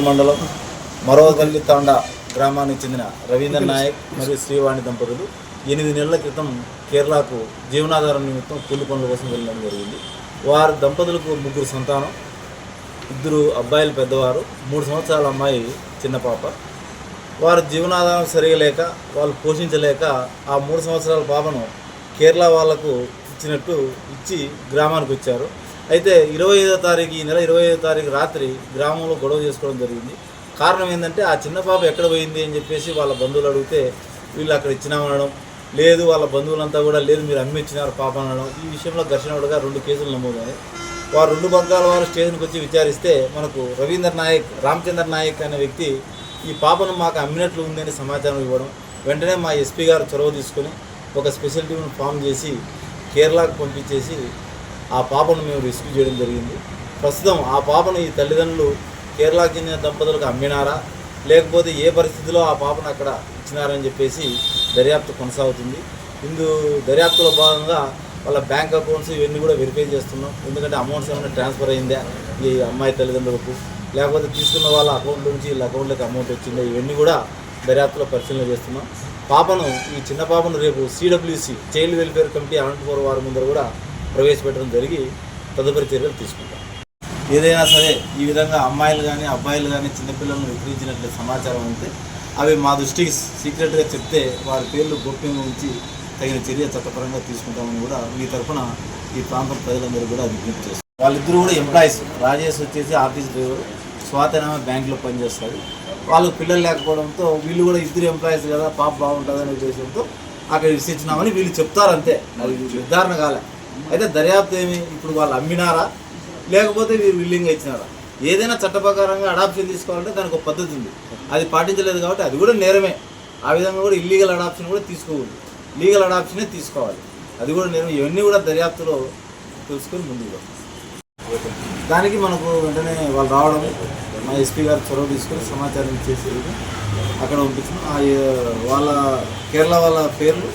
మండలం మరోగల్లి తాండ గ్రామానికి చెందిన రవీంద్ర నాయక్ మరియు శ్రీవాణి దంపతులు ఎనిమిది నెలల క్రితం కేరళకు జీవనాధారం నిమిత్తం కూలి పనుల కోసం వెళ్ళడం జరిగింది. వారి దంపతులకు ముగ్గురు సంతానం ఇద్దరు అబ్బాయిలు పెద్దవారు మూడు సంవత్సరాల అమ్మాయి చిన్న పాప. వారు జీవనాధారం సరిగా లేక వాళ్ళు పోషించలేక ఆ మూడు సంవత్సరాల పాపను కేరళ వాళ్ళకు ఇచ్చినట్టు ఇచ్చి గ్రామానికి వచ్చారు. అయితే ఇరవై ఐదో తారీఖు ఈ నెల ఇరవై ఐదో తారీఖు రాత్రి గ్రామంలో గొడవ చేసుకోవడం జరిగింది. కారణం ఏంటంటే ఆ చిన్న పాప ఎక్కడ పోయింది అని చెప్పేసి వాళ్ళ బంధువులు అడిగితే వీళ్ళు అక్కడ ఇచ్చినామనడం లేదు వాళ్ళ బంధువులంతా కూడా లేదు మీరు అమ్మి ఇచ్చినారు పాప అనడం ఈ విషయంలో ఘర్షణగా రెండు కేసులు నమోదాయి వారు రెండు వర్గాల వారు స్టేషన్కి వచ్చి విచారిస్తే మనకు రవీంద్ర నాయక్ రామచంద్ర నాయక్ అనే వ్యక్తి ఈ పాపను మాకు అమ్మినట్లు ఉందని సమాచారం ఇవ్వడం వెంటనే మా ఎస్పీ గారు చొరవ తీసుకొని ఒక స్పెషల్ టీమ్ను ఫామ్ చేసి కేరళకు పంపించేసి ఆ పాపను మేము రెస్క్యూ చేయడం జరిగింది. ప్రస్తుతం ఆ పాపను ఈ తల్లిదండ్రులు కేరళకి చెందిన దంపతులకు అమ్మినారా? లేకపోతే ఏ పరిస్థితిలో ఆ పాపను అక్కడ ఇచ్చినారని చెప్పేసి దర్యాప్తు కొనసాగుతుంది. ఇందు దర్యాప్తులో భాగంగా వాళ్ళ బ్యాంక్ అకౌంట్స్ ఇవన్నీ కూడా వెరిఫై చేస్తున్నాం. ఎందుకంటే అమౌంట్స్ ఏమైనా ట్రాన్స్ఫర్ అయిందా ఈ అమ్మాయి తల్లిదండ్రులకు? లేకపోతే తీసుకున్న వాళ్ళ అకౌంట్ నుంచి వీళ్ళ అకౌంట్లోకి అమౌంట్ వచ్చిందా? ఇవన్నీ కూడా దర్యాప్తులో పరిశీలన చేస్తున్నాం. పాపను ఈ చిన్న పాపను రేపు CWC child welfare committee Anantapuram వారి ముందర కూడా ప్రవేశపెట్టడం జరిగి తదుపరి చర్యలు తీసుకుంటాం. ఏదైనా సరే ఈ విధంగా అమ్మాయిలు కానీ అబ్బాయిలు కానీ చిన్నపిల్లలను విక్రయించినట్లు సమాచారం ఉంటే అవి మా దృష్టికి సీక్రెట్గా చెప్తే వారి పేర్లు గోప్యంగా ఉంచి తగిన చర్య చట్టపరంగా తీసుకుంటామని కూడా మీ తరఫున ఈ ప్రాంతం ప్రజలందరూ కూడా విజ్ఞప్తి చేస్తారు వాళ్ళిద్దరూ కూడా ఎంప్లాయీస్ రాజేష్ వచ్చేసి ఆఫీస్ డ్రైవర్. స్వాతనామ బ్యాంకులో పనిచేస్తారు వాళ్ళకు పిల్లలు లేకపోవడంతో వీళ్ళు కూడా ఇద్దరు ఎంప్లాయీస్ కదా పాప బాగుంటుందనే ఉద్దేశంతో అక్కడ విసిచ్చినామని వీళ్ళు చెప్తారంతే. అది నిర్ధారణ కాలే. అయితే దర్యాప్తు ఏమి? ఇప్పుడు వాళ్ళు అమ్మినారా? లేకపోతే వీరు విల్లింగ్గా ఇచ్చినారా? ఏదైనా చట్టప్రకారంగా అడాప్షన్ తీసుకోవాలంటే దానికి ఒక పద్ధతి ఉంది. అది పాటించలేదు కాబట్టి అది కూడా నేరమే. ఆ విధంగా కూడా ఇల్లీగల్ అడాప్షన్ కూడా తీసుకోకూడదు. లీగల్ అడాప్షనే తీసుకోవాలి. అది కూడా నేరం. ఇవన్నీ కూడా దర్యాప్తులో తెలుసుకొని ముందుకు దానికి మనకు వెంటనే వాళ్ళు రావడం మా ఎస్పీ గారు చొరవ తీసుకొని సమాచారం ఇచ్చేసి అక్కడ పంపించిన వాళ్ళ కేరళ వాళ్ళ పేర్లు